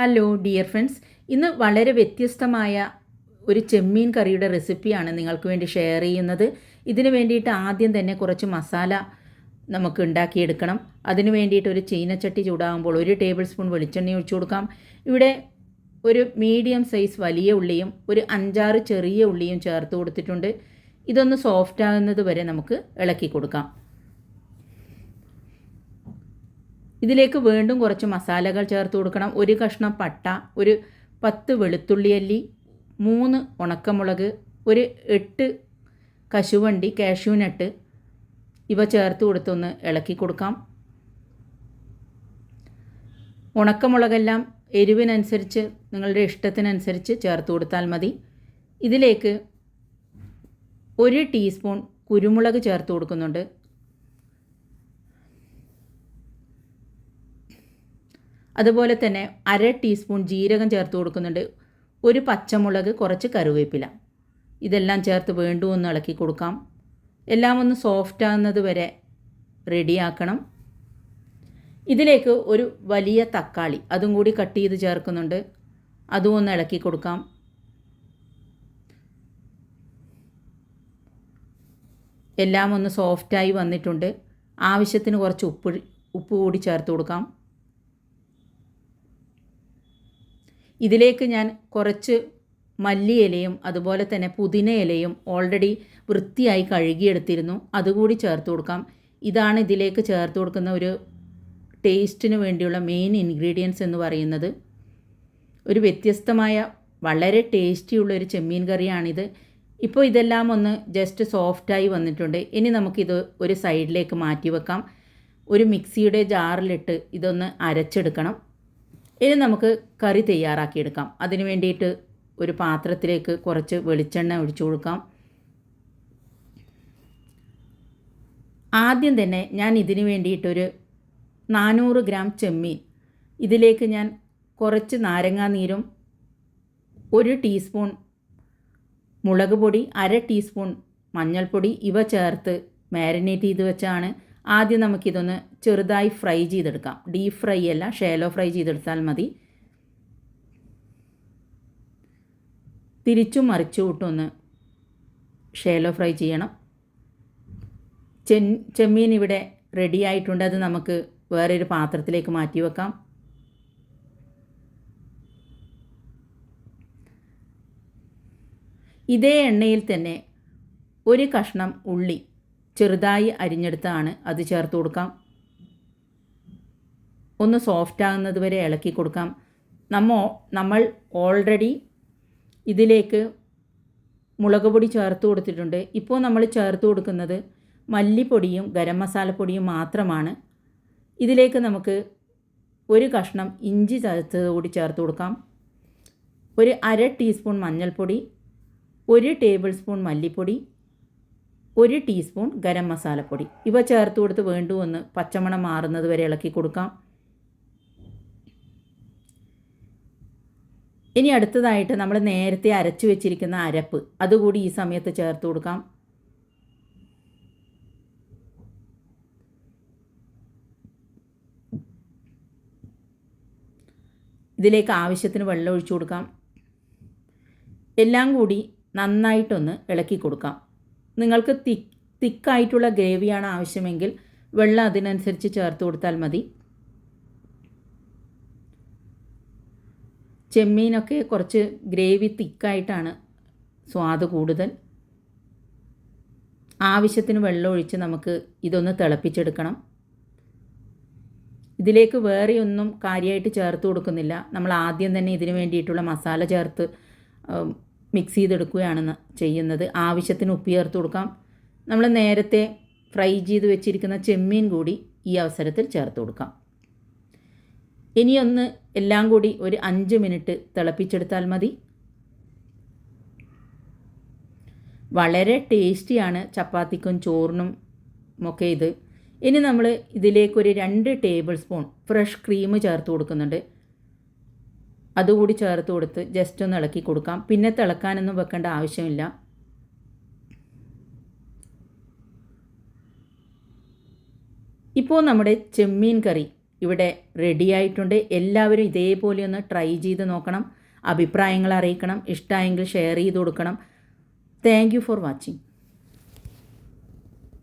Hello dear friends ഇന്ന് വളരെ വ്യത്യസ്തമായ ഒരു ചെമ്മീൻ കറിയുടെ റെസിപ്പിയാണ് നിങ്ങൾക്ക് വേണ്ടി ഷെയർ ചെയ്യുന്നത്. ഇതിന് വേണ്ടിയിട്ട് ആദ്യം തന്നെ കുറച്ച് മസാല നമുക്ക് ഉണ്ടാക്കിയെടുക്കണം. അതിന് വേണ്ടിയിട്ട് ഒരു ചീനച്ചട്ടി ചൂടാകുമ്പോൾ ഒരു ടേബിൾ സ്പൂൺ വെളിച്ചെണ്ണ ഒഴിച്ചു കൊടുക്കാം. ഇവിടെ ഒരു മീഡിയം സൈസ് വലിയ ഉള്ളിയും ഒരു അഞ്ചാറ് ചെറിയ ഉള്ളിയും ചേർത്ത് കൊടുത്തിട്ടുണ്ട്. ഇതൊന്ന് സോഫ്റ്റ് ആകുന്നത് വരെ നമുക്ക് ഇളക്കി കൊടുക്കാം. ഇതിലേക്ക് വീണ്ടും കുറച്ച് മസാലകൾ ചേർത്ത് കൊടുക്കണം. ഒരു കഷ്ണം പട്ട ഒരു പത്ത് വെളുത്തുള്ളി അല്ലി മൂന്ന് ഉണക്കമുളക് ഒരു എട്ട് കശുവണ്ടി കാഷ്യൂനട്ട് ഇവ ചേർത്ത് കൊടുത്തൊന്ന് ഇളക്കി കൊടുക്കാം. ഉണക്കമുളകെല്ലാം എരിവിനനുസരിച്ച് നിങ്ങളുടെ ഇഷ്ടത്തിനനുസരിച്ച് ചേർത്ത് കൊടുത്താൽ മതി. ഇതിലേക്ക് ഒരു ടീസ്പൂൺ കുരുമുളക് ചേർത്ത് കൊടുക്കുന്നുണ്ട്. അതുപോലെ തന്നെ അര ടീസ്പൂൺ ജീരകം ചേർത്ത് കൊടുക്കുന്നുണ്ട്. ഒരു പച്ചമുളക് കുറച്ച് കറിവേപ്പില. ഇതെല്ലാം ചേർത്ത് വീണ്ടും ഒന്ന് ഇളക്കി കൊടുക്കാം. എല്ലാം ഒന്ന് സോഫ്റ്റ് ആകുന്നത് വരെ റെഡിയാക്കണം ഇതിലേക്ക് ഒരു വലിയ തക്കാളി അതും കൂടി കട്ട് ചെയ്ത് ചേർക്കുന്നുണ്ട്. അതും ഒന്ന് ഇളക്കി കൊടുക്കാം. എല്ലാം ഒന്ന് സോഫ്റ്റായി വന്നിട്ടുണ്ട്. ആവശ്യത്തിന് കുറച്ച് ഉപ്പ് ഉപ്പ് കൂടി ചേർത്ത് കൊടുക്കാം. ഇതിലേക്ക് ഞാൻ കുറച്ച് മല്ലി മല്ലിയിലയും അതുപോലെ തന്നെ പുതിന ഇലയും ഓൾറെഡി വൃത്തിയായി കഴുകിയെടുത്തിരുന്നു. അതുകൂടി ചേർത്ത് കൊടുക്കാം. ഇതാണ് ഇതിലേക്ക് ചേർത്ത് കൊടുക്കുന്ന ഒരു ടേസ്റ്റിന് വേണ്ടിയുള്ള മെയിൻ ഇൻഗ്രീഡിയൻസ് എന്ന് പറയുന്നത്. ഒരു വ്യത്യസ്തമായ വളരെ ടേസ്റ്റിയുള്ള ഒരു ചെമ്മീൻ കറിയാണിത്. ഇപ്പോൾ ഇതെല്ലാം ഒന്ന് ജസ്റ്റ് സോഫ്റ്റായി വന്നിട്ടുണ്ട്. ഇനി നമുക്കിത് ഒരു സൈഡിലേക്ക് മാറ്റി വെക്കാം. ഒരു മിക്സിയുടെ ജാറിലിട്ട് ഇതൊന്ന് അരച്ചെടുക്കണം. ഇനി നമുക്ക് കറി തയ്യാറാക്കിയെടുക്കാം. അതിന് വേണ്ടിയിട്ട് ഒരു പാത്രത്തിലേക്ക് കുറച്ച് വെളിച്ചെണ്ണ ഒഴിച്ചു കൊടുക്കാം. ആദ്യം തന്നെ ഞാൻ ഇതിന് വേണ്ടിയിട്ടൊരു നാനൂറ് ഗ്രാം ചെമ്മീൻ. ഇതിലേക്ക് ഞാൻ കുറച്ച് നാരങ്ങാനീരും ഒരു ടീസ്പൂൺ മുളക് പൊടി അര ടീസ്പൂൺ മഞ്ഞൾപ്പൊടി ഇവ ചേർത്ത് മാരിനേറ്റ് ചെയ്ത് വെച്ചാണ് ആദ്യം നമുക്കിതൊന്ന് ചെറുതായി ഫ്രൈ ചെയ്തെടുക്കാം. ഡീപ്പ് ഫ്രൈ അല്ല ഷേലോ ഫ്രൈ ചെയ്തെടുത്താൽ മതി. തിരിച്ചും മറിച്ചും ഇട്ടൊന്ന് ഷേലോ ഫ്രൈ ചെയ്യണം. ചെ ചെമ്മീൻ ഇവിടെ റെഡി ആയിട്ടുണ്ട്. അത് നമുക്ക് വേറൊരു പാത്രത്തിലേക്ക് മാറ്റി വെക്കാം. ഇതേ എണ്ണയിൽ തന്നെ ഒരു കഷ്ണം ഉള്ളി ചെറുതായി അരിഞ്ഞെടുത്താണ് അത് ചേർത്ത് കൊടുക്കാം. ഒന്ന് സോഫ്റ്റ് ആകുന്നത് വരെ ഇളക്കി കൊടുക്കാം. നമ്മ നമ്മൾ ഓൾറെഡി ഇതിലേക്ക് മുളക് പൊടി ചേർത്ത് കൊടുത്തിട്ടുണ്ട്. ഇപ്പോൾ നമ്മൾ ചേർത്ത് കൊടുക്കുന്നത് മല്ലിപ്പൊടിയും ഗരം മസാലപ്പൊടിയും മാത്രമാണ്. ഇതിലേക്ക് നമുക്ക് ഒരു കഷ്ണം ഇഞ്ചി ചതച്ചത് കൂടി ചേർത്ത് കൊടുക്കാം. ഒരു അര ടീസ്പൂൺ മഞ്ഞൾപ്പൊടി ഒരു ടേബിൾ സ്പൂൺ മല്ലിപ്പൊടി ഒരു ടീസ്പൂൺ ഗരം മസാലപ്പൊടി. ഇവ ചേർത്ത് കൊടുത്ത് വേണ്ടുവന്ന് പച്ചമണം മാറുന്നത് വരെ ഇളക്കി കൊടുക്കാം. ഇനി അടുത്തതായിട്ട് നമ്മൾ നേരത്തെ അരച്ചു വെച്ചിരിക്കുന്ന അരപ്പ് അതുകൂടി ഈ സമയത്ത് ചേർത്ത് കൊടുക്കാം. ഇതിലേക്ക് ആവശ്യത്തിന് വെള്ളം ഒഴിച്ചു കൊടുക്കാം. എല്ലാം കൂടി നന്നായിട്ടൊന്ന് ഇളക്കി കൊടുക്കാം. നിങ്ങൾക്ക് തി തിക്കായിട്ടുള്ള ഗ്രേവിയാണ് ആവശ്യമെങ്കിൽ വെള്ളം അതിനനുസരിച്ച് ചേർത്ത് കൊടുത്താൽ മതി. ചെമ്മീനൊക്കെ കുറച്ച് ഗ്രേവി തിക്കായിട്ടാണ് സ്വാദ് കൂടുതൽ. ആവശ്യത്തിന് വെള്ളം ഒഴിച്ച് നമുക്ക് ഇതൊന്ന് തിളപ്പിച്ചെടുക്കണം. ഇതിലേക്ക് വേറെ ഒന്നും കാര്യമായിട്ട് ചേർത്ത് കൊടുക്കുന്നില്ല. നമ്മൾ ആദ്യം തന്നെ ഇതിന് വേണ്ടിയിട്ടുള്ള മസാല ചേർത്ത് മിക്സ് ചെയ്തെടുക്കുകയാണ് ചെയ്യുന്നത്. ആവശ്യത്തിന് ഉപ്പ് ചേർത്ത് കൊടുക്കാം. നമ്മൾ നേരത്തെ ഫ്രൈ ചെയ്ത് വെച്ചിരിക്കുന്ന ചെമ്മീൻ കൂടി ഈ അവസരത്തിൽ ചേർത്ത് കൊടുക്കാം. ഇനിയൊന്ന് എല്ലാം കൂടി ഒരു അഞ്ച് മിനിറ്റ് തിളപ്പിച്ചെടുത്താൽ മതി. വളരെ ടേസ്റ്റിയാണ് ചപ്പാത്തിക്കും ചോറിനും ഒക്കെ ഇത്. ഇനി നമ്മൾ ഇതിലേക്കൊരു രണ്ട് ടേബിൾ സ്പൂൺ ഫ്രഷ് ക്രീം ചേർത്ത് കൊടുക്കുന്നുണ്ട്. അതുകൂടി ചേർത്ത് കൊടുത്ത് ജസ്റ്റ് ഒന്ന് ഇളക്കി കൊടുക്കാം. പിന്നെ തിളക്കാനൊന്നും വെക്കേണ്ട ആവശ്യമില്ല. ഇപ്പോൾ നമ്മുടെ ചെമ്മീൻ കറി ഇവിടെ റെഡിയായിട്ടുണ്ട് എല്ലാവരും ഇതേപോലെ ഒന്ന് ട്രൈ ചെയ്ത് നോക്കണം. അഭിപ്രായങ്ങൾ അറിയിക്കണം. ഇഷ്ടമായെങ്കിൽ ഷെയർ ചെയ്ത് കൊടുക്കണം. Thank for watching